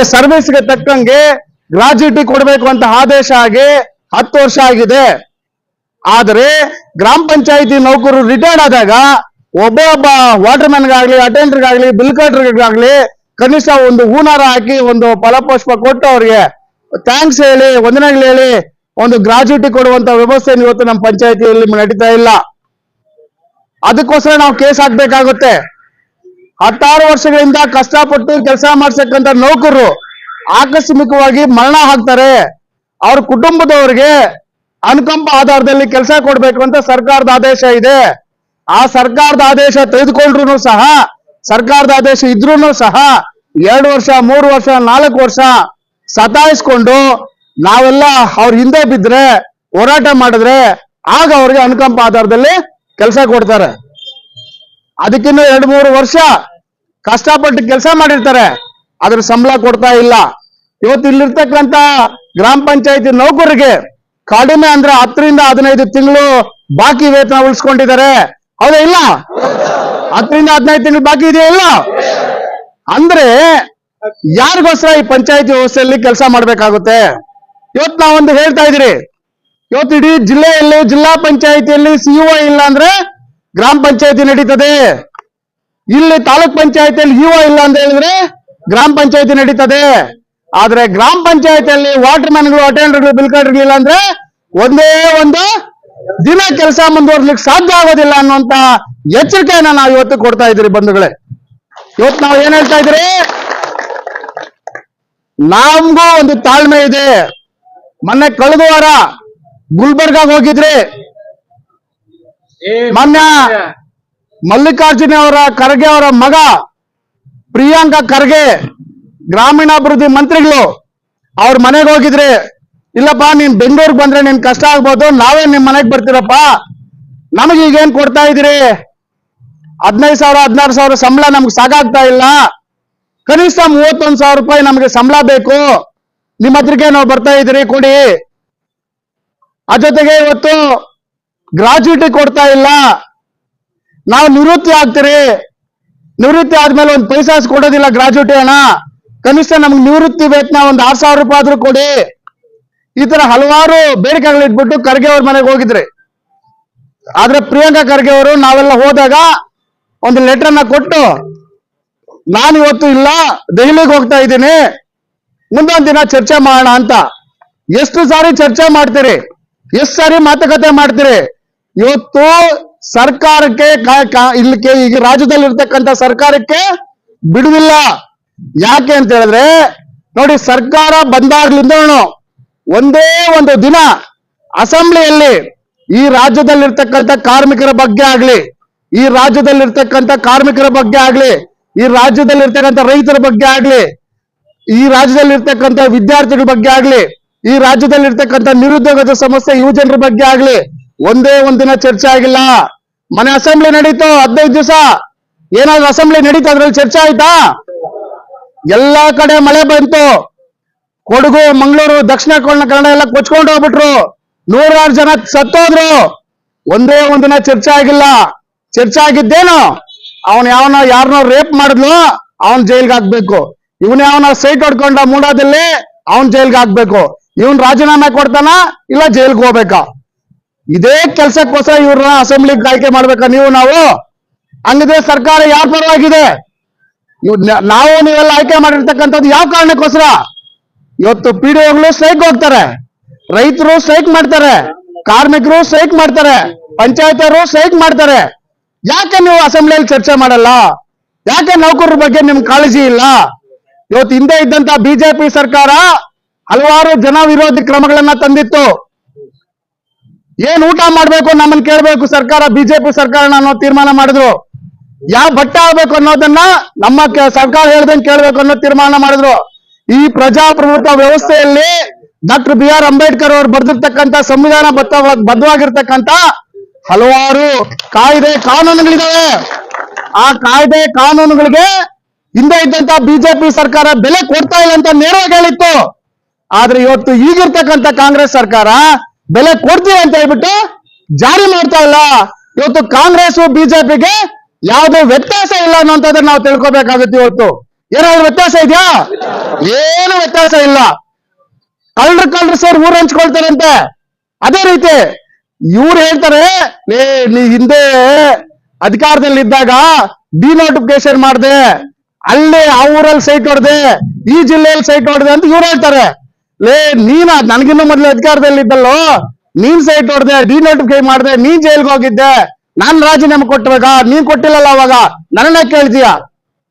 ಅವ್ರಿಗೆ ಸರ್ವಿಸ್ಗೆ ತಕ್ಕಂಗೆ ಗ್ರಾಜ್ಯುಟಿ ಕೊಡಬೇಕು ಅಂತ ಆದೇಶ ಆಗಿ ಹತ್ತು ವರ್ಷ ಆಗಿದೆ. ಆದರೆ ಗ್ರಾಮ ಪಂಚಾಯಿತಿ ನೌಕರರು ರಿಟೈರ್ಡ್ ಆದಾಗ ಒಬ್ಬ ಒಬ್ಬ ವಾಟರ್ ಮ್ಯಾನ್ಗಾಗ್ಲಿ ಅಟೆಂಡರ್ಗಾಗ್ಲಿ ಬಿಲ್ ಕಟ್ರಿಗಾಗ್ಲಿ ಕನಿಷ್ಠ ಒಂದು ಹೂನಾರ ಹಾಕಿ ಒಂದು ಫಲಪುಷ್ಪ ಕೊಟ್ಟು ಅವ್ರಿಗೆ ಥ್ಯಾಂಕ್ಸ್ ಹೇಳಿ, ವಂದನೆಗಳು ಹೇಳಿ ಒಂದು ಗ್ರಾಜ್ಯುಟಿ ಕೊಡುವಂತ ವ್ಯವಸ್ಥೆ ಇವತ್ತು ನಮ್ಮ ಪಂಚಾಯತಿಯಲ್ಲಿ ನಡೀತಾ ಇಲ್ಲ. ಅದಕ್ಕೋಸ್ಕರ ನಾವು ಕೇಸ್ ಹಾಕ್ಬೇಕಾಗುತ್ತೆ. ಹತ್ತಾರು ವರ್ಷಗಳಿಂದ ಕಷ್ಟಪಟ್ಟು ಕೆಲಸ ಮಾಡ್ಸಕ್ಕಂತ ನೌಕರರು ಆಕಸ್ಮಿಕವಾಗಿ ಮರಣ ಹಾಕ್ತಾರೆ. ಅವ್ರ ಕುಟುಂಬದವರಿಗೆ ಅನುಕಂಪ ಆಧಾರದಲ್ಲಿ ಕೆಲಸ ಕೊಡ್ಬೇಕು ಅಂತ ಸರ್ಕಾರದ ಆದೇಶ ಇದೆ. ಆ ಸರ್ಕಾರದ ಆದೇಶ ತೆಗೆದುಕೊಂಡ್ರು ಸಹ, ಸರ್ಕಾರದ ಆದೇಶ ಇದ್ರೂ ಸಹ ಎರಡು ವರ್ಷ, ಮೂರು ವರ್ಷ, ನಾಲ್ಕು ವರ್ಷ ಸತಾಯಿಸ್ಕೊಂಡು ನಾವೆಲ್ಲ ಅವ್ರ ಹಿಂದೆ ಬಿದ್ರೆ, ಹೋರಾಟ ಮಾಡಿದ್ರೆ ಆಗ ಅವ್ರಿಗೆ ಅನುಕಂಪ ಆಧಾರದಲ್ಲಿ ಕೆಲಸ ಕೊಡ್ತಾರೆ. ಅದಕ್ಕಿನ್ನೂ ಎರಡು ಮೂರು ವರ್ಷ ಕಷ್ಟಪಟ್ಟು ಕೆಲಸ ಮಾಡಿರ್ತಾರೆ ಅದ್ರ ಸಂಬಳ ಕೊಡ್ತಾ ಇಲ್ಲ. ಇವತ್ತು ಇಲ್ಲಿರ್ತಕ್ಕಂತ ಗ್ರಾಮ ಪಂಚಾಯತಿ ನೌಕರರಿಗೆ ಕಡಿಮೆ ಅಂದ್ರೆ ಹತ್ತರಿಂದ ಹದಿನೈದು ತಿಂಗಳು ಬಾಕಿ ವೇತನ ಉಳಿಸ್ಕೊಂಡಿದ್ದಾರೆ. ಹೌದಾ ಇಲ್ಲ? ಹತ್ತರಿಂದ ಹದಿನೈದು ತಿಂಗಳು ಬಾಕಿ ಇದೆಯಾ ಇಲ್ಲ? ಅಂದ್ರೆ ಯಾರಿಗೋಸ್ಕರ ಈ ಪಂಚಾಯತಿ ವ್ಯವಸ್ಥೆಯಲ್ಲಿ ಕೆಲಸ ಮಾಡ್ಬೇಕಾಗುತ್ತೆ? ಇವತ್ತು ನಾವೊಂದು ಹೇಳ್ತಾ ಇದ್ರಿ ಇವತ್ತು ಇಡೀ ಜಿಲ್ಲೆಯಲ್ಲಿ ಜಿಲ್ಲಾ ಪಂಚಾಯತಿಯಲ್ಲಿ ಸಿಇಒ ಇಲ್ಲ ಅಂದ್ರೆ ಗ್ರಾಮ ಪಂಚಾಯತಿ ನಡೀತದೆ. ಇಲ್ಲಿ ತಾಲೂಕ್ ಪಂಚಾಯತಿಯಲ್ಲಿ ಇಒ ಇಲ್ಲ ಅಂತ ಹೇಳಿದ್ರೆ ಗ್ರಾಮ ಪಂಚಾಯತಿ ನಡೀತದೆ. ಆದ್ರೆ ಗ್ರಾಮ ಪಂಚಾಯತಿಯಲ್ಲಿ ವಾಟರ್ ಮ್ಯಾನ್ಗಳು ಅಟೆಂಡರ್ಗಳು ಬಿಲ್ ಇಲ್ಲ ಅಂದ್ರೆ ಒಂದೇ ಒಂದು ದಿನ ಕೆಲಸ ಮುಂದುವರ್ಲಿಕ್ಕೆ ಸಾಧ್ಯ ಆಗೋದಿಲ್ಲ ಅನ್ನುವಂತ ಎಚ್ಚರಿಕೆಯನ್ನ ನಾವು ಇವತ್ತು ಕೊಡ್ತಾ ಇದ್ದೀರಿ ಬಂಧುಗಳೇ. ಇವತ್ತು ನಾವು ಏನ್ ಹೇಳ್ತಾ ಇದ್ರಿ ನಮ್ಗೂ ಒಂದು ತಾಳ್ಮೆ ಇದೆ. ಮೊನ್ನೆ ಕಳೆದ ವಾರ ಗುಲ್ಬರ್ಗಾಗ ಹೋಗಿದ್ರಿ. ಮೊನ್ನೆ ಮಲ್ಲಿಕಾರ್ಜುನ ಅವರ ಖರ್ಗೆ ಅವರ ಮಗ, ಪ್ರಿಯಾಂಕ ಖರ್ಗೆ, ಗ್ರಾಮೀಣಾಭಿವೃದ್ಧಿ ಮಂತ್ರಿಗಳು, ಅವ್ರ ಮನೆಗೆ ಹೋಗಿದ್ರಿ, ಇಲ್ಲಪ್ಪ, ನೀನ್ ಬೆಂಗಳೂರಿಗೆ ಬಂದ್ರೆ ನಿನ್ ಕಷ್ಟ ಆಗ್ಬೋದು, ನಾವೇ ನಿಮ್ ಮನೆಗೆ ಬರ್ತೀರಪ್ಪ. ನಮಗೆ ಈಗೇನ್ ಕೊಡ್ತಾ ಇದೀರಿ ಹದಿನೈದು ಸಾವಿರ, ಹದಿನಾರು ಸಾವಿರ ಸಂಬಳ ನಮ್ಗೆ ಸಾಕಾಗ್ತಾ ಇಲ್ಲ. ಕನಿಷ್ಠ ಮೂವತ್ತೊಂದು ಸಾವಿರ ರೂಪಾಯಿ ನಮಗೆ ಸಂಬಳ ಬೇಕು. ನಿಮ್ಮ ಹತ್ರಕ್ಕೆ ನಾವು ಬರ್ತಾ ಇದ್ದೀರಿ, ಕೊಡಿ. ಆ ಜೊತೆಗೆ ಇವತ್ತು ಗ್ರಾಜ್ಯುಟಿ ಕೊಡ್ತಾ ಇಲ್ಲ. ನಾವು ನಿವೃತ್ತಿ ಆಗ್ತೀರಿ. ನಿವೃತ್ತಿ ಆದ್ಮೇಲೆ ಒಂದು ಪೈಸಾಸ್ ಕೊಡೋದಿಲ್ಲ ಗ್ರಾಜ್ಯುಟಿ ಅಣ್ಣ ಕನಿಷ್ಠ ನಮ್ಗೆ ನಿವೃತ್ತಿ ವೇತನ ಒಂದು ಆರ್ ಸಾವಿರ ರೂಪಾಯಿ ಆದ್ರೂ ಕೊಡಿ. ಈ ತರ ಹಲವಾರು ಬೇಡಿಕೆಗಳು ಇಟ್ಬಿಟ್ಟು ಖರ್ಗೆ ಅವ್ರ ಮನೆಗೆ ಹೋಗಿದ್ರಿ. ಆದ್ರೆ ಪ್ರಿಯಾಂಕಾ ಖರ್ಗೆ ಅವರು ನಾವೆಲ್ಲ ಹೋದಾಗ ಒಂದು ಲೆಟರ್ನ ಕೊಟ್ಟು, ನಾನು ಇವತ್ತು ಇಲ್ಲ, ದೆಹಲಿಗೆ ಹೋಗ್ತಾ ಇದ್ದೀನಿ. ಮುಂದೊಂದು ದಿನ ಚರ್ಚೆ ಮಾಡೋಣ ಅಂತ. ಎಷ್ಟು ಸಾರಿ ಚರ್ಚೆ ಮಾಡ್ತೀರಿ? ಎಷ್ಟು ಸಾರಿ ಮಾತುಕತೆ ಮಾಡ್ತೀರಿ? ಇವತ್ತು ಸರ್ಕಾರಕ್ಕೆ ಇಲ್ಲಿಗೆ ಈಗ ರಾಜ್ಯದಲ್ಲಿ ಇರ್ತಕ್ಕಂತ ಸರ್ಕಾರಕ್ಕೆ ಬಿಡುವಿಲ್ಲ ಯಾಕೆ ಅಂತ ಹೇಳಿದ್ರೆ, ನೋಡಿ ಸರ್ಕಾರ ಬಂದಾಗ್ಲಿಂದ ಒಂದೇ ಒಂದು ದಿನ ಅಸೆಂಬ್ಲಿಯಲ್ಲಿ ಈ ರಾಜ್ಯದಲ್ಲಿರ್ತಕ್ಕಂಥ ಕಾರ್ಮಿಕರ ಬಗ್ಗೆ ಆಗ್ಲಿ, ಈ ರಾಜ್ಯದಲ್ಲಿರ್ತಕ್ಕಂಥ ಕಾರ್ಮಿಕರ ಬಗ್ಗೆ ಆಗ್ಲಿ, ಈ ರಾಜ್ಯದಲ್ಲಿರ್ತಕ್ಕಂಥ ರೈತರ ಬಗ್ಗೆ ಆಗ್ಲಿ, ಈ ರಾಜ್ಯದಲ್ಲಿರ್ತಕ್ಕಂಥ ವಿದ್ಯಾರ್ಥಿಗಳ ಬಗ್ಗೆ ಆಗ್ಲಿ, ಈ ರಾಜ್ಯದಲ್ಲಿರ್ತಕ್ಕಂಥ ನಿರುದ್ಯೋಗದ ಸಮಸ್ಯೆ ಯುವಜನರ ಬಗ್ಗೆ ಆಗ್ಲಿ ಒಂದೇ ಒಂದಿನ ಚರ್ಚೆ ಆಗಿಲ್ಲ. ಮನೆ ಅಸೆಂಬ್ಲಿ ನಡೀತು ಹದಿನೈದು ದಿವಸ? ಏನಾದ್ರು ಅಸೆಂಬ್ಲಿ ನಡೀತು ಅದ್ರಲ್ಲಿ ಚರ್ಚೆ ಆಯ್ತಾ? ಎಲ್ಲಾ ಕಡೆ ಮಳೆ ಬಂತು. ಕೊಡಗು, ಮಂಗಳೂರು, ದಕ್ಷಿಣ ಕನ್ನಡ ಎಲ್ಲ ಕೊಚ್ಕೊಂಡು ಹೋಗ್ಬಿಟ್ರು. ನೂರಾರು ಜನ ಸತ್ತೋದ್ರು. ಒಂದೇ ಒಂದಿನ ಚರ್ಚೆ ಆಗಿಲ್ಲ. ಚರ್ಚೆ ಆಗಿದ್ದೇನು? ಅವನ್ ಯಾವನ, ಯಾರನ್ನೋ ರೇಪ್ ಮಾಡಿದ್ಲು, ಅವನ್ ಜೈಲ್ಗೆ ಹಾಕ್ಬೇಕು. ಇವನ್ ಯಾವನ ಸೈಟ್ ಹೊಡ್ಕೊಂಡ ಮೂಡಾದಲ್ಲಿ, ಅವನ್ ಜೈಲ್ಗೆ ಹಾಕ್ಬೇಕು. ಇವನ್ ರಾಜೀನಾಮೆ ಕೊಡ್ತಾನ, ಇಲ್ಲ ಜೈಲ್ಗೆ ಹೋಗ್ಬೇಕಾ? ಇದೇ ಕೆಲ್ಸಕ್ಕೋಸ್ಕರ ಇವ್ರನ್ನ ಅಸೆಂಬ್ಲಿಗೆ ಆಯ್ಕೆ ಮಾಡ್ಬೇಕಾ ನೀವು, ನಾವು? ಹಂಗಿದ್ರೆ ಸರ್ಕಾರ ಯಾವ ಪರವಾಗಿದೆ? ನಾವು ನೀವೆಲ್ಲ ಆಯ್ಕೆ ಮಾಡಿರ್ತಕ್ಕಂಥದ್ದು ಯಾವ ಕಾರಣಕ್ಕೋಸ್ಕರ? ಇವತ್ತು ಪಿ ಡಿ ಸ್ಟ್ರೈಕ್ ಹೋಗ್ತಾರೆ. ರೈತರು ಸ್ಟ್ರೈಕ್ ಮಾಡ್ತಾರೆ. ಕಾರ್ಮಿಕರು ಸ್ಟ್ರೈಕ್ ಮಾಡ್ತಾರೆ. ಪಂಚಾಯತರು ಸ್ಟ್ರೈಕ್ ಮಾಡ್ತಾರೆ. ಯಾಕೆ ನೀವು ಅಸೆಂಬ್ಲಿಯಲ್ಲಿ ಚರ್ಚೆ ಮಾಡಲ್ಲ? ಯಾಕೆ ನೌಕರರ ಬಗ್ಗೆ ನಿಮ್ ಕಾಳಜಿ ಇಲ್ಲ? ಇವತ್ತು ಹಿಂದೆ ಇದ್ದಂತ ಬಿಜೆಪಿ ಸರ್ಕಾರ ಹಲವಾರು ಜನ ವಿರೋಧಿ ಕ್ರಮಗಳನ್ನ ತಂದಿತ್ತು. ಏನ್ ಊಟ ಮಾಡ್ಬೇಕು ನಮ್ಮನ್ನ ಕೇಳ್ಬೇಕು ಸರ್ಕಾರ, ಬಿಜೆಪಿ ಸರ್ಕಾರ ಅನ್ನೋ ತೀರ್ಮಾನ ಮಾಡಿದ್ರು. ಯಾವ ಬಟ್ಟೆ ಆಗ್ಬೇಕು ಅನ್ನೋದನ್ನ ನಮ್ಮ ಸರ್ಕಾರ ಹೇಳ್ದಂಗೆ ಕೇಳ್ಬೇಕು ಅನ್ನೋ ತೀರ್ಮಾನ ಮಾಡಿದ್ರು. ಈ ಪ್ರಜಾಪ್ರಭುತ್ವ ವ್ಯವಸ್ಥೆಯಲ್ಲಿ ಡಾಕ್ಟರ್ ಬಿ ಆರ್ ಅಂಬೇಡ್ಕರ್ ಅವರು ಬರೆದಿರ್ತಕ್ಕಂಥ ಸಂವಿಧಾನ ಬದ್ಧ ಬದ್ಧವಾಗಿರ್ತಕ್ಕಂಥ ಹಲವಾರು ಕಾಯ್ದೆ ಕಾನೂನುಗಳಿದಾವೆ. ಆ ಕಾಯ್ದೆ ಕಾನೂನುಗಳಿಗೆ ಹಿಂದೆ ಇದ್ದಂತ ಬಿಜೆಪಿ ಸರ್ಕಾರ ಬೆಲೆ ಕೊಡ್ತಾ ಇಲ್ಲ ಅಂತ ನೇರವಾಗಿ ಹೇಳಿತ್ತು. ಆದ್ರೆ ಇವತ್ತು ಈಗಿರ್ತಕ್ಕಂಥ ಕಾಂಗ್ರೆಸ್ ಸರ್ಕಾರ ಬೆಲೆ ಕೊಡ್ತೀವಿ ಅಂತ ಹೇಳ್ಬಿಟ್ಟು ಜಾರಿ ಮಾಡ್ತಾ ಇಲ್ಲ. ಇವತ್ತು ಕಾಂಗ್ರೆಸ್, ಬಿಜೆಪಿಗೆ ಯಾವುದೇ ವ್ಯತ್ಯಾಸ ಇಲ್ಲ ಅನ್ನೋಂಥದ್ದನ್ನ ನಾವು ತಿಳ್ಕೊಬೇಕಾಗುತ್ತೆ ಇವತ್ತು. ಏನಾದ್ರು ವ್ಯತ್ಯಾಸ ಇದೆಯಾ? ಏನು ವ್ಯತ್ಯಾಸ ಇಲ್ಲ. ಕಳ್ಳರು ಕಳ್ಳರು ಸರ್ ಊರು ಹಂಚ್ಕೊಳ್ತಾರಂತೆ ಅದೇ ರೀತಿ ಇವ್ರು ಹೇಳ್ತಾರೆ ನೀ ಹಿಂದೆ ಅಧಿಕಾರದಲ್ಲಿ ಇದ್ದಾಗ ಡಿನೋಟಿಫಿಕೇಶನ್ ಮಾಡಿದೆ, ಅಲ್ಲೇ ಆ ಊರಲ್ಲಿ ಸೈಟ್ ಹೊಡೆದೆ, ಈ ಜಿಲ್ಲೆಯಲ್ಲಿ ಸೈಟ್ ಹೊಡೆದೆ ಅಂತ ಇವ್ರು ಹೇಳ್ತಾರೆ. ಲೇ, ನೀನ? ನನಗಿನ್ನೂ ಮೊದಲು ಅಧಿಕಾರದಲ್ಲಿ ಇದ್ದಲ್ಲೋ ನೀನ್ ಸೈಟ್ ಹೊಡೆದೆ ಡಿನೋಟಿಫೈ ಮಾಡಿದೆ, ನೀನ್ ಜೈಲ್ಗೆ ಹೋಗಿದ್ದೆ. ನಾನ್ ರಾಜೀನಾಮೆ ಕೊಟ್ಟವಾಗ, ನೀನ್ ಕೊಟ್ಟಿಲ್ಲಲ್ಲ ಅವಾಗ? ನನ್ನ ಕೇಳ್ತೀಯ?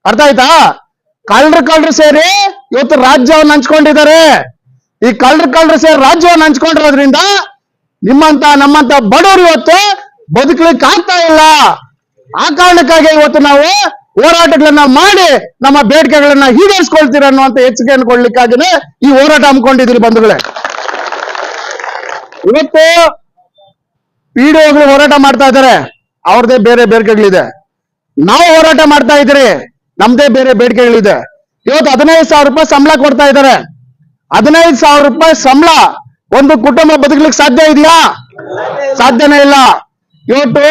ಅರ್ಥ ಆಯ್ತಾ? ಕಳ್ಳರು ಕಳ್ರು ಸೇರಿ ಇವತ್ತು ರಾಜ್ಯವನ್ನು ಹಂಚ್ಕೊಂಡಿದ್ದಾರೆ. ಈ ಕಳ್ಳರು ಕಳ್ಳರು ಸೇರಿ ರಾಜ್ಯವನ್ನು ಹಂಚ್ಕೊಂಡಿರೋದ್ರಿಂದ ನಿಮ್ಮಂತ, ನಮ್ಮಂತ ಬಡವರು ಇವತ್ತು ಬದುಕಲಿಕ್ಕೆ ಆಗ್ತಾ ಇಲ್ಲ. ಆ ಕಾರಣಕ್ಕಾಗಿ ಇವತ್ತು ನಾವು ಹೋರಾಟಗಳನ್ನ ಮಾಡಿ ನಮ್ಮ ಬೇಡಿಕೆಗಳನ್ನ ಈಡೇರಿಸ್ಕೊಳ್ತೀರ ಅನ್ನುವಂತ ಎಚ್ಚರಿಕೆಯನ್ನು ಕೊಡ್ಲಿಕ್ಕಾಗಿನೇ ಈ ಹೋರಾಟ ಹಮ್ಮಿಕೊಂಡಿದ್ದೀರಿ ಬಂಧುಗಳೇ. ಇವತ್ತು ಪಿಡಿಒಗಳು ಹೋರಾಟ ಮಾಡ್ತಾ ಇದ್ದಾರೆ. ಅವ್ರದೇ ಬೇರೆ ಬೇಡಿಕೆಗಳಿದೆ. ನಾವು ಹೋರಾಟ ಮಾಡ್ತಾ ಇದ್ದೀರಿ. ನಮ್ದೇ ಬೇರೆ ಬೇಡಿಕೆಗಳಿದೆ. ಇವತ್ತು ಹದಿನೈದು ಸಾವಿರ ರೂಪಾಯಿ ಸಂಬಳ ಕೊಡ್ತಾ ಇದ್ದಾರೆ. ಹದಿನೈದು ಸಾವಿರ ರೂಪಾಯಿ ಸಂಬಳ ಒಂದು ಕುಟುಂಬ ಬದುಕಲಿಕ್ಕೆ ಸಾಧ್ಯ ಇದೆಯಾ? ಸಾಧ್ಯನೇ ಇಲ್ಲ. ಇವತ್ತು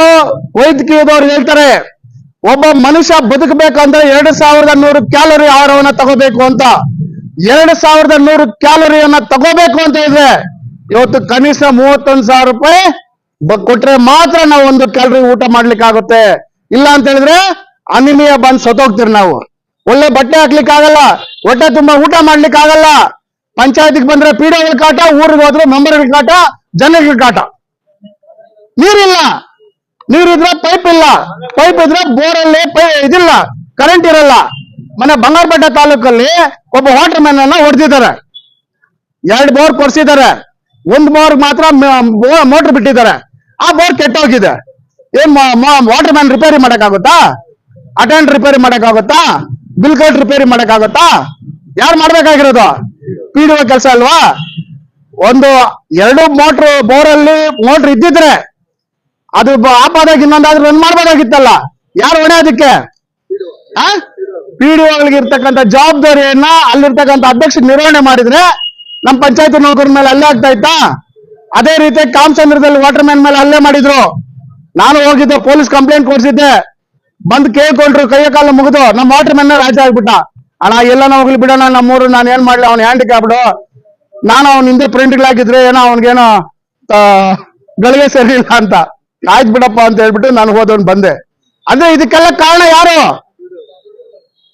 ವೈದ್ಯಕೀಯದವ್ರು ಹೇಳ್ತಾರೆ ಒಬ್ಬ ಮನುಷ್ಯ ಬದುಕಬೇಕಂದ್ರೆ ಎರಡು ಸಾವಿರದ ನೂರು ಕ್ಯಾಲೋರಿ ಆಹಾರವನ್ನ ತಗೋಬೇಕು ಅಂತ. ಎರಡು ಸಾವಿರದ ನೂರು ಕ್ಯಾಲೋರಿಯನ್ನ ತಗೋಬೇಕು ಅಂತ ಇದ್ರೆ ಇವತ್ತು ಕನಿಷ್ಠ ಮೂವತ್ತೊಂದು ಸಾವಿರ ರೂಪಾಯಿ ಕೊಟ್ರೆ ಮಾತ್ರ ನಾವು ಒಂದು ಕ್ಯಾಲರಿ ಊಟ ಮಾಡ್ಲಿಕ್ಕೆ ಆಗುತ್ತೆ ಇಲ್ಲ ಅಂತ ಹೇಳಿದ್ರೆ ಅನಿಮಿಯ ಬಂದ್ ಸತ್ತೋಗ್ತೀರಿ ನಾವು. ಒಳ್ಳೆ ಬಟ್ಟೆ ಹಾಕ್ಲಿಕ್ಕೆ ಆಗಲ್ಲ ಹೊಟ್ಟೆ ತುಂಬಾ ಊಟ ಮಾಡ್ಲಿಕ್ಕೆ ಆಗಲ್ಲ ಪಂಚಾಯತಿಗೆ ಬಂದ್ರೆ ಪೀಡೆಗಳ ಕಾಟ, ಊರಿಗೆ ಹೋದ್ರೆ ಮೆಂಬರ್ಗಳ ಕಾಟ ಜನರಿಗೆ ಕಾಟ. ನೀರಿಲ್ಲ. ನೀರಿದ್ರೆ ಪೈಪ್ ಇಲ್ಲ. ಪೈಪ್ ಇದ್ರೆ ಬೋರಲ್ಲಿ ಪೈ ಇದಿಲ್ಲ. ಕರೆಂಟ್ ಇರಲ್ಲ. ಮನೆ ಬಂಗಾರಪೇಟೆ ತಾಲೂಕಲ್ಲಿ ಒಬ್ಬ ವಾಟರ್ ಮ್ಯಾನ್ ಅನ್ನ ಹೊಡೆದಿದ್ದಾರೆ. ಎರಡು ಬೋರ್ ಕೊಡ್ಸಿದ್ದಾರೆ ಒಂದ್ ಬೋರ್ ಮಾತ್ರ ಮೋಟರ್ ಬಿಟ್ಟಿದ್ದಾರೆ. ಆ ಬೋರ್ ಕೆಟ್ಟೋಗಿದೆ. ಏನ್ ವಾಟರ್ ಮ್ಯಾನ್ ರಿಪೇರಿ ಮಾಡಕ್ಕಾಗುತ್ತಾ? ಅಟೆಂಡ್ ರಿಪೇರಿ ಮಾಡಕ್ಕಾಗುತ್ತಾ? ಬಿಲ್ ಕಟ್ ರಿಪೇರಿ ಮಾಡಕ್ಕಾಗುತ್ತಾ? ಯಾರು ಮಾಡ್ಬೇಕಾಗಿರೋದು? ಪಿ ಡಿ ಕೆಲಸ ಅಲ್ವಾ? ಒಂದು, ಎರಡು ಮೋಟ್ರ್ ಬೋರಲ್ಲಿ ಮೋಟ್ರ್ ಇದ್ದಿದ್ರೆ ಅದು ಆಪಾದಾಗ ಇನ್ನೊಂದಾದ್ರೂ ರನ್ ಮಾಡ್ಬೋದಾಗಿತ್ತಲ್ಲ? ಯಾರು ಹೊಣೆ ಅದಕ್ಕೆ? ಪಿಡಿಒಗಳಿಗೆ ಇರ್ತಕ್ಕಂಥ ಜವಾಬ್ದಾರಿಯನ್ನ ಅಲ್ಲಿರ್ತಕ್ಕಂಥ ಅಧ್ಯಕ್ಷ ನಿರ್ವಹಣೆ ಮಾಡಿದ್ರೆ ನಮ್ಮ ಪಂಚಾಯತ್ ನೌಕರ ಮೇಲೆ ಅಲ್ಲೇ ಆಗ್ತಾ ಇತ್ತಾ? ಅದೇ ರೀತಿ ಕಾಮಚಂದ್ರದಲ್ಲಿ ವಾಟರ್ ಮ್ಯಾನ್ ಮೇಲೆ ಹಲ್ಲೆ ಮಾಡಿದ್ರು. ನಾನು ಹೋಗಿದ್ದೆ, ಪೊಲೀಸ್ ಕಂಪ್ಲೇಂಟ್ ಕೊಡ್ಸಿದ್ದೆ. ಬಂದ್ ಕೇಳ್ಕೊಂಡ್ರು, ಕೈಯ ಕಾಲ ಮುಗಿದು ನಮ್ಮ ವಾಟರ್ ಮ್ಯಾನ್ ರಾಜ ಆಗ್ಬಿಟ್ಟ. ಅಣ್ಣ, ಎಲ್ಲ ಹೋಗ್ಲಿ ಬಿಡೋಣ, ನಮ್ಮೂರು, ನಾನು ಏನ್ ಮಾಡ್ಲಿ, ಅವ್ನ ಹ್ಯಾಂಡಿಕ್ಯಾಪ್ಡು ನಾನು ಅವ್ನ ಹಿಂದೆ ಪ್ರಿಂಟ್ಗಳಾಗಿದ್ರೆ ಏನೋ ಅವನಿಗೇನೋ ಗಳಿಗೆ ಸರಿ ಇಲ್ಲ ಅಂತ. ಆಯ್ತು ಬಿಡಪ್ಪ ಅಂತ ಹೇಳ್ಬಿಟ್ಟು ನಾನು ಹೋದವನ್ ಬಂದೆ. ಅಂದ್ರೆ ಇದಕ್ಕೆಲ್ಲ ಕಾರಣ ಯಾರು?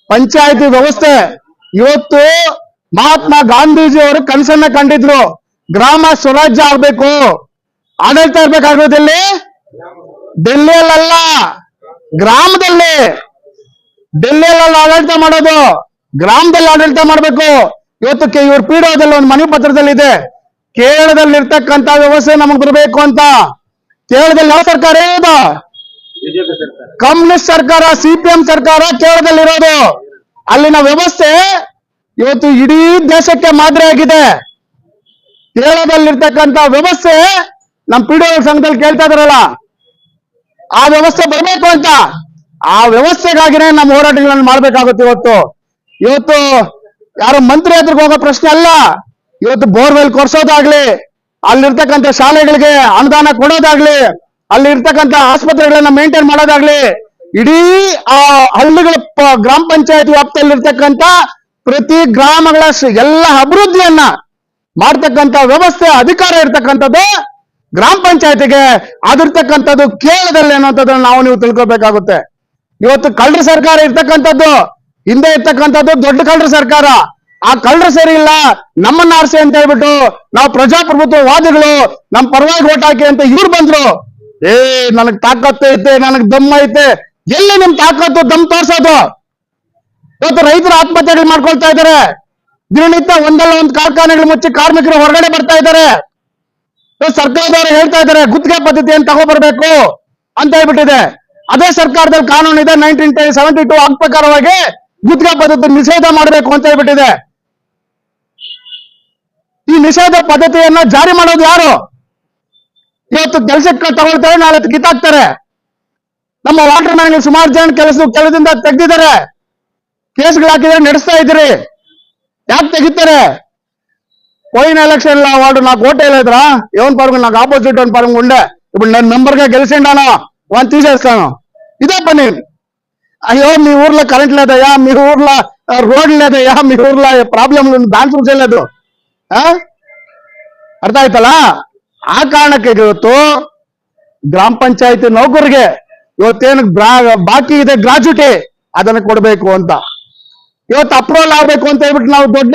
ಪಂಚಾಯತಿ ವ್ಯವಸ್ಥೆ. ಇವತ್ತು ಮಹಾತ್ಮ ಗಾಂಧೀಜಿ ಅವರು ಕನಸನ್ನ ಕಂಡಿದ್ರು. ಗ್ರಾಮ ಸ್ವರಾಜ್ಯ ಆಗ್ಬೇಕು. ಆಡಳಿತ ಇರ್ಬೇಕಾಗಿರೋದಲ್ಲಿ ಡೆಲ್ಲಿಯಲ್ಲ ಗ್ರಾಮದಲ್ಲಿ. ಡೆಲ್ಲಿಯಲ್ಲ ಆಡಳಿತ ಮಾಡೋದು. ಗ್ರಾಮದಲ್ಲಿ ಆಡಳಿತ ಮಾಡಬೇಕು. ಇವತ್ತು ಇವ್ರು ಪೀಡೋದಲ್ಲಿ ಒಂದು ಮನೆ ಪತ್ರದಲ್ಲಿ ಇದೆ ಕೇರಳದಲ್ಲಿ ಇರ್ತಕ್ಕಂತ ವ್ಯವಸ್ಥೆ ನಮಗ್ ಬರಬೇಕು ಅಂತ. ಕೇರಳದಲ್ಲಿ ಯಾವ ಸರ್ಕಾರ ಇರೋದು ಕಮ್ಯುನಿಸ್ಟ್ ಸರ್ಕಾರ ಸಿಪಿಎಂ ಸರ್ಕಾರ ಕೇರಳದಲ್ಲಿರೋದು. ಅಲ್ಲಿನ ವ್ಯವಸ್ಥೆ ಇವತ್ತು ಇಡೀ ದೇಶಕ್ಕೆ ಮಾದರಿ ಆಗಿದೆ. ಕೇರಳದಲ್ಲಿರ್ತಕ್ಕಂತ ವ್ಯವಸ್ಥೆ ನಮ್ಮ ಪಿಡಿಒ ಸಂಘದಲ್ಲಿ ಕೇಳ್ತಾ ಇದಾರಲ್ಲ. ಆ ವ್ಯವಸ್ಥೆ ಬರಬೇಕು ಅಂತ. ಆ ವ್ಯವಸ್ಥೆಗಾಗಿನೇ ನಮ್ಮ ಹೋರಾಟಗಳನ್ನು ಮಾಡ್ಬೇಕಾಗುತ್ತೆ ಇವತ್ತು. ಇವತ್ತು ಯಾರು ಮಂತ್ರಿ ಹತ್ರಕ್ಕೆ ಹೋಗೋ ಪ್ರಶ್ನೆ ಅಲ್ಲ. ಇವತ್ತು ಬೋರ್ವೆಲ್ ಕೊರ್ಸೋದಾಗ್ಲಿ ಅಲ್ಲಿರ್ತಕ್ಕಂಥ ಶಾಲೆಗಳಿಗೆ ಅನುದಾನ ಕೊಡೋದಾಗ್ಲಿ ಅಲ್ಲಿ ಇರ್ತಕ್ಕಂಥ ಆಸ್ಪತ್ರೆಗಳನ್ನ ಮೇಂಟೈನ್ ಮಾಡೋದಾಗ್ಲಿ, ಇಡೀ ಆ ಹಳ್ಳಿಗಳ ಗ್ರಾಮ ಪಂಚಾಯತ್ ವ್ಯಾಪ್ತಿಯಲ್ಲಿ ಇರ್ತಕ್ಕಂಥ ಪ್ರತಿ ಗ್ರಾಮಗಳ ಎಲ್ಲ ಅಭಿವೃದ್ಧಿಯನ್ನ ಮಾಡ್ತಕ್ಕಂಥ ವ್ಯವಸ್ಥೆ, ಅಧಿಕಾರ ಇರ್ತಕ್ಕಂಥದ್ದು ಗ್ರಾಮ ಪಂಚಾಯತಿಗೆ. ಅದಿರ್ತಕ್ಕಂಥದ್ದು ಕೇರಳದಲ್ಲಿ ಅನ್ನುವಂಥದ್ದನ್ನ ನಾವು ನೀವು ತಿಳ್ಕೊಬೇಕಾಗುತ್ತೆ. ಇವತ್ತು ಕಳ್ಳರ ಸರ್ಕಾರ ಇರ್ತಕ್ಕಂಥದ್ದು, ಹಿಂದೆ ಇರ್ತಕ್ಕಂಥದ್ದು ದೊಡ್ಡ ಕಳ್ಳರ ಸರ್ಕಾರ. ಆ ಕಳ್ಳರು ಸರಿ ಇಲ್ಲ, ನಮ್ಮನ್ನ ಆರಿಸಿ ಅಂತ ಹೇಳ್ಬಿಟ್ಟು ನಾವು ಪ್ರಜಾಪ್ರಭುತ್ವ ವಾದಿಗಳು ನಮ್ಮ ಪರವಾಗಿ ಓಟ್ ಹಾಕಿ ಅಂತ ಇವ್ರು ಬಂದ್ರು. ಏ, ನನಗ್ ತಾಕತ್ತು ಐತೆ, ನನಗ್ ದಮ್ ಐತೆ. ಎಲ್ಲಿ ನಿಮ್ ತಾಕತ್ತು, ದಮ್ ತೋರ್ಸೋದು? ಇವತ್ತು ರೈತರು ಆತ್ಮಹತ್ಯೆಗಳು ಮಾಡ್ಕೊಳ್ತಾ ಇದ್ದಾರೆ ದಿನನಿತ್ಯ ಒಂದಲ್ಲ ಒಂದ್ ಕಾರ್ಖಾನೆಗಳು ಮುಚ್ಚಿ ಕಾರ್ಮಿಕರು ಹೊರಗಡೆ ಬರ್ತಾ ಇದ್ದಾರೆ ಸರ್ಕಾರದವರು ಹೇಳ್ತಾ ಇದ್ದಾರೆ ಗುತ್ತಿಗೆ ಪದ್ಧತಿಯನ್ನು ತಗೊಬರ್ಬೇಕು ಅಂತ ಹೇಳ್ಬಿಟ್ಟಿದೆ. ಅದೇ ಸರ್ಕಾರದಲ್ಲಿ ಕಾನೂನು ಇದೆ ನೈನ್ಟೀನ್ ಸೆವೆಂಟಿ ಟೂ ಆಕ್ಟ್ ಪ್ರಕಾರವಾಗಿ ಗುತ್ತಿಗೆ ಪದ್ಧತಿ ನಿಷೇಧ ಮಾಡಬೇಕು ಅಂತ ಹೇಳ್ಬಿಟ್ಟಿದೆ. ಈ ನಿಷೇಧ ಪದ್ಧತಿಯನ್ನ ಜಾರಿ ಮಾಡೋದು ಯಾರು ಇವತ್ತು ಕೆಲಸಕ್ಕೆ ತಗೊಳ್ತಾರೆ ನಾಳೆ ಕಿತ್ತಾಕ್ತಾರೆ ನಮ್ಮ ವಾಟರ್ ಮ್ಯಾನ್ ಸುಮಾರು ಜನ ಕೆಲಸ ಕೆಲಸದಿಂದ ತೆಗ್ದಿದ್ದಾರೆ ಕೇಸ್ಗಳು ಹಾಕಿದ್ರೆ ನಡೆಸ್ತಾ ಇದ್ದೀರಿ ಯಾಕೆ ತೆಗಿತಾರೆ పోయిన ఎలక్షన్ లో వాడు నాకు ఓటేయలేదురా ఎవరి పరుగు నాకు ఆపోజిట్ అని పరుగు ఉండే ఇప్పుడు నేను మెంబర్ గా గెలిచిండాను వాడిని తీసేస్తాను ఇదే పని అయ్యో మీ ఊర్లో కరెంట్ లేదయ్యా మీ ఊర్లో రోడ్ లేదయ్యా మీ ఊర్లో ప్రాబ్లం దాని చూసేలేదు ಆ? ಅರ್ಥ ಆಯ್ತಲ್ಲ? ಆ ಕಾರಣಕ್ಕೆ ಇವತ್ತು ಗ್ರಾಮ ಪಂಚಾಯತಿ ನೌಕರಿಗೆ ಇವತ್ತೇನು ಬಾಕಿ ಇದೆ ಗ್ರಾಚ್ಯುಟಿ ಅದನ್ನ ಕೊಡ್ಬೇಕು ಅಂತ. ಇವತ್ತು ಅಪ್ರೂವಲ್ ಆಗ್ಬೇಕು ಅಂತ ಹೇಳ್ಬಿಟ್ಟು ನಾವು ದೊಡ್ಡ